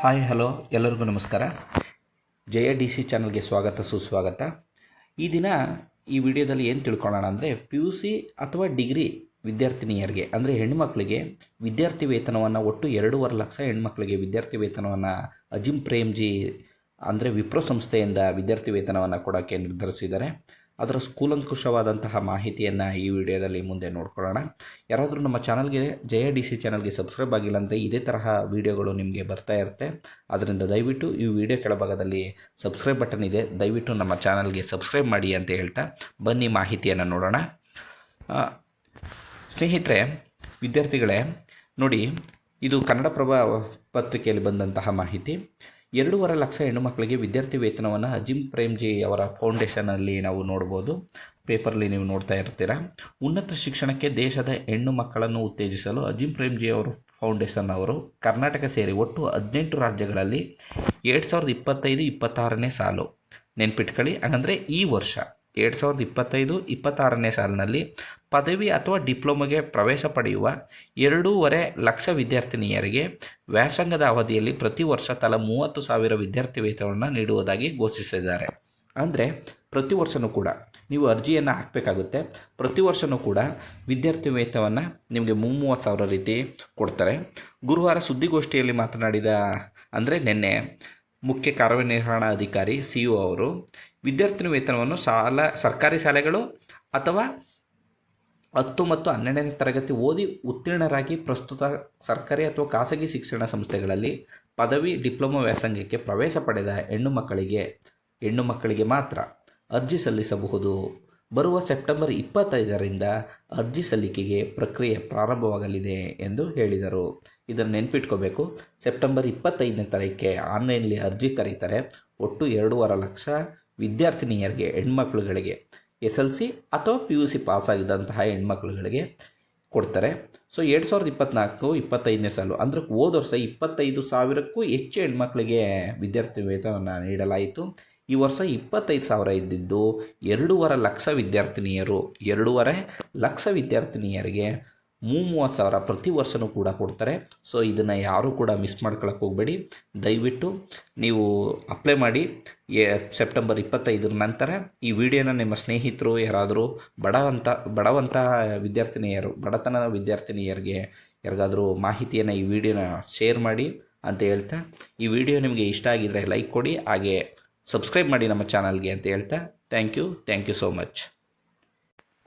Hi, hello, ಎಲ್ಲರಿಗೂ ನಮಸ್ಕಾರ. ಜಯ D C ಚಾನಲ್ಗೆ ಸ್ವಾಗತ, ಸುಸ್ವಾಗತ. ಈ ದಿನ ಈ ವಿಡಿಯೋದಲ್ಲಿ ಏನು ತಿಳ್ಕೊಳ್ಳೋಣ ಅಂದರೆ ಪಿ ಯು ಸಿ ಅಥವಾ ಡಿಗ್ರಿ ವಿದ್ಯಾರ್ಥಿನಿಯರಿಗೆ, ಅಂದರೆ ಹೆಣ್ಮಕ್ಳಿಗೆ ವಿದ್ಯಾರ್ಥಿ ವೇತನವನ್ನು ಒಟ್ಟು ಎರಡೂವರೆ ಲಕ್ಷ ಹೆಣ್ಮಕ್ಳಿಗೆ ವಿದ್ಯಾರ್ಥಿ ವೇತನವನ್ನು ಅಜಿಮ್ ಪ್ರೇಮ್ಜಿ, ಅಂದರೆ ವಿಪ್ರೋ ಸಂಸ್ಥೆಯಿಂದ ವಿದ್ಯಾರ್ಥಿ ವೇತನವನ್ನು ಕೊಡೋಕ್ಕೆ ನಿರ್ಧರಿಸಿದ್ದಾರೆ. ಅದರ ಸ್ಕೂಲಂಕುಷವಾದಂತಹ ಮಾಹಿತಿಯನ್ನು ಈ ವಿಡಿಯೋದಲ್ಲಿ ಮುಂದೆ ನೋಡ್ಕೊಳ್ಳೋಣ. ಯಾರಾದರೂ ನಮ್ಮ ಚಾನಲ್ಗೆ ಜಯ ಡಿ ಸಿ ಚಾನಲ್ಗೆ ಸಬ್ಸ್ಕ್ರೈಬ್ ಆಗಿಲ್ಲ ಅಂದರೆ ಇದೇ ತರಹ ವಿಡಿಯೋಗಳು ನಿಮಗೆ ಬರ್ತಾ ಇರುತ್ತೆ. ಅದರಿಂದ ದಯವಿಟ್ಟು ಈ ವಿಡಿಯೋ ಕೆಳಭಾಗದಲ್ಲಿ ಸಬ್ಸ್ಕ್ರೈಬ್ ಬಟನ್ ಇದೆ. ದಯವಿಟ್ಟು ನಮ್ಮ ಚಾನಲ್ಗೆ ಸಬ್ಸ್ಕ್ರೈಬ್ ಮಾಡಿ ಅಂತ ಹೇಳ್ತಾ ಬನ್ನಿ ಮಾಹಿತಿಯನ್ನು ನೋಡೋಣ. ಸ್ನೇಹಿತರೆ, ವಿದ್ಯಾರ್ಥಿಗಳೇ, ನೋಡಿ, ಇದು ಕನ್ನಡಪ್ರಭ ಪತ್ರಿಕೆಯಲ್ಲಿ ಬಂದಂತಹ ಮಾಹಿತಿ. ಎರಡೂವರೆ ಲಕ್ಷ ಹೆಣ್ಣುಮಕ್ಕಳಿಗೆ ವಿದ್ಯಾರ್ಥಿ ವೇತನವನ್ನು ಅಜಿಮ್ ಪ್ರೇಮ್ಜಿ ಅವರ ಫೌಂಡೇಶನಲ್ಲಿ ನಾವು ನೋಡ್ಬೋದು. ಪೇಪರ್ಲಿ ನೀವು ನೋಡ್ತಾ ಇರ್ತೀರ. ಉನ್ನತ ಶಿಕ್ಷಣಕ್ಕೆ ದೇಶದ ಹೆಣ್ಣು ಮಕ್ಕಳನ್ನು ಉತ್ತೇಜಿಸಲು ಅಜಿಮ್ ಪ್ರೇಮ್ಜಿ ಅವರು ಫೌಂಡೇಶನ್ ಅವರು ಕರ್ನಾಟಕ ಸೇರಿ ಒಟ್ಟು ಹದಿನೆಂಟು ರಾಜ್ಯಗಳಲ್ಲಿ ಎರಡು ಸಾವಿರದ ಇಪ್ಪತ್ತೈದು, ಇಪ್ಪತ್ತಾರನೇ ಸಾಲು. ನೆನ್ಪಿಟ್ಕೊಳ್ಳಿ. ಹಾಗಂದರೆ ಈ ವರ್ಷ ಎರಡು ಸಾವಿರದ ಇಪ್ಪತ್ತೈದು ಇಪ್ಪತ್ತಾರನೇ ಸಾಲಿನಲ್ಲಿ ಪದವಿ ಅಥವಾ ಡಿಪ್ಲೊಮೊಗೆ ಪ್ರವೇಶ ಪಡೆಯುವ ಎರಡೂವರೆ ಲಕ್ಷ ವಿದ್ಯಾರ್ಥಿನಿಯರಿಗೆ ವ್ಯಾಸಂಗದ ಅವಧಿಯಲ್ಲಿ ಪ್ರತಿ ವರ್ಷ ತಲಾ ಮೂವತ್ತು ಸಾವಿರ ವಿದ್ಯಾರ್ಥಿ ವೇತನವನ್ನು ನೀಡುವುದಾಗಿ ಘೋಷಿಸಿದ್ದಾರೆ. ಅಂದರೆ ಪ್ರತಿ ವರ್ಷವೂ ಕೂಡ ನೀವು ಅರ್ಜಿಯನ್ನು ಹಾಕಬೇಕಾಗುತ್ತೆ. ಪ್ರತಿ ವರ್ಷವೂ ಕೂಡ ವಿದ್ಯಾರ್ಥಿ ವೇತನವನ್ನು ನಿಮಗೆ ಮೂವತ್ತು ಸಾವಿರ ರೀತಿ ಕೊಡ್ತಾರೆ. ಗುರುವಾರ ಸುದ್ದಿಗೋಷ್ಠಿಯಲ್ಲಿ ಮಾತನಾಡಿದ ಅಂದರೆ ನಿನ್ನೆ ಮುಖ್ಯ ಕಾರ್ಯನಿರ್ವಹಣಾಧಿಕಾರಿ ಸಿ ಯು ಅವರು, ವಿದ್ಯಾರ್ಥಿನಿ ವೇತನವನ್ನು ಸಾಲ ಸರ್ಕಾರಿ ಶಾಲೆಗಳು ಅಥವಾ ಹತ್ತು ಮತ್ತು ಹನ್ನೆರಡನೇ ತರಗತಿ ಓದಿ ಉತ್ತೀರ್ಣರಾಗಿ ಪ್ರಸ್ತುತ ಸರ್ಕಾರಿ ಅಥವಾ ಖಾಸಗಿ ಶಿಕ್ಷಣ ಸಂಸ್ಥೆಗಳಲ್ಲಿ ಪದವಿ, ಡಿಪ್ಲೊಮಾ ವ್ಯಾಸಂಗಕ್ಕೆ ಪ್ರವೇಶ ಪಡೆದ ಹೆಣ್ಣು ಮಕ್ಕಳಿಗೆ ಹೆಣ್ಣು ಮಕ್ಕಳಿಗೆ ಮಾತ್ರ ಅರ್ಜಿ ಸಲ್ಲಿಸಬಹುದು. ಬರುವ ಸೆಪ್ಟೆಂಬರ್ ಇಪ್ಪತ್ತೈದರಿಂದ ಅರ್ಜಿ ಸಲ್ಲಿಕೆಗೆ ಪ್ರಕ್ರಿಯೆ ಪ್ರಾರಂಭವಾಗಲಿದೆ ಎಂದು ಹೇಳಿದರು. ಇದನ್ನು ನೆನ್ಪಿಟ್ಕೋಬೇಕು. ಸೆಪ್ಟೆಂಬರ್ ಇಪ್ಪತ್ತೈದನೇ ತಾರೀಕಿಗೆ ಆನ್ಲೈನಲ್ಲಿ ಅರ್ಜಿ ಕರೀತಾರೆ. ಒಟ್ಟು ಎರಡೂವರೆ ಲಕ್ಷ ವಿದ್ಯಾರ್ಥಿನಿಯರಿಗೆ, ಹೆಣ್ಮಕ್ಳುಗಳಿಗೆ ಎಸ್ ಎಲ್ ಸಿ ಅಥವಾ ಪಿ ಯು ಸಿ ಪಾಸಾಗಿದ್ದಂತಹ ಹೆಣ್ಮಕ್ಳುಗಳಿಗೆ ಕೊಡ್ತಾರೆ. ಸೊ, ಎರಡು ಸಾವಿರದ ಇಪ್ಪತ್ನಾಲ್ಕು ಇಪ್ಪತ್ತೈದನೇ ಸಾಲು, ಅಂದರೆ ಹೋದ ವರ್ಷ ಇಪ್ಪತ್ತೈದು ಸಾವಿರಕ್ಕೂ ಹೆಚ್ಚು ಹೆಣ್ಮಕ್ಳಿಗೆ ವಿದ್ಯಾರ್ಥಿ ವೇತನವನ್ನು ನೀಡಲಾಯಿತು. ಈ ವರ್ಷ ಇಪ್ಪತ್ತೈದು ಸಾವಿರ ಇದ್ದಿದ್ದು, ಎರಡೂವರೆ ಲಕ್ಷ ವಿದ್ಯಾರ್ಥಿನಿಯರು, ಎರಡೂವರೆ ಲಕ್ಷ ವಿದ್ಯಾರ್ಥಿನಿಯರಿಗೆ ಮೂವತ್ತು ಸಾವಿರ ಪ್ರತಿ ವರ್ಷವೂ ಕೂಡ ಕೊಡ್ತಾರೆ. ಸೊ ಇದನ್ನು ಯಾರೂ ಕೂಡ ಮಿಸ್ ಮಾಡ್ಕೊಳಕ್ಕೆ ಹೋಗಬೇಡಿ. ದಯವಿಟ್ಟು ನೀವು ಅಪ್ಲೈ ಮಾಡಿ ಸೆಪ್ಟೆಂಬರ್ ಇಪ್ಪತ್ತೈದರ ನಂತರ ಈ ವಿಡಿಯೋನ ನಿಮ್ಮ ಸ್ನೇಹಿತರು, ಯಾರಾದರೂ ಬಡವಂತ ಬಡವಂತ ವಿದ್ಯಾರ್ಥಿನಿಯರು, ಬಡತನದ ವಿದ್ಯಾರ್ಥಿನಿಯರಿಗೆ ಯಾರಿಗಾದರೂ ಮಾಹಿತಿಯನ್ನು ಈ ವಿಡಿಯೋನ ಶೇರ್ ಮಾಡಿ ಅಂತ ಹೇಳ್ತಾ, ಈ ವಿಡಿಯೋ ನಿಮಗೆ ಇಷ್ಟ ಆಗಿದ್ದರೆ ಲೈಕ್ ಕೊಡಿ, ಹಾಗೆ ಸಬ್ಸ್ಕ್ರೈಬ್ ಮಾಡಿ ನಮ್ಮ ಚಾನಲ್ಗೆ ಅಂತ ಹೇಳ್ತಾ thank you thank you so much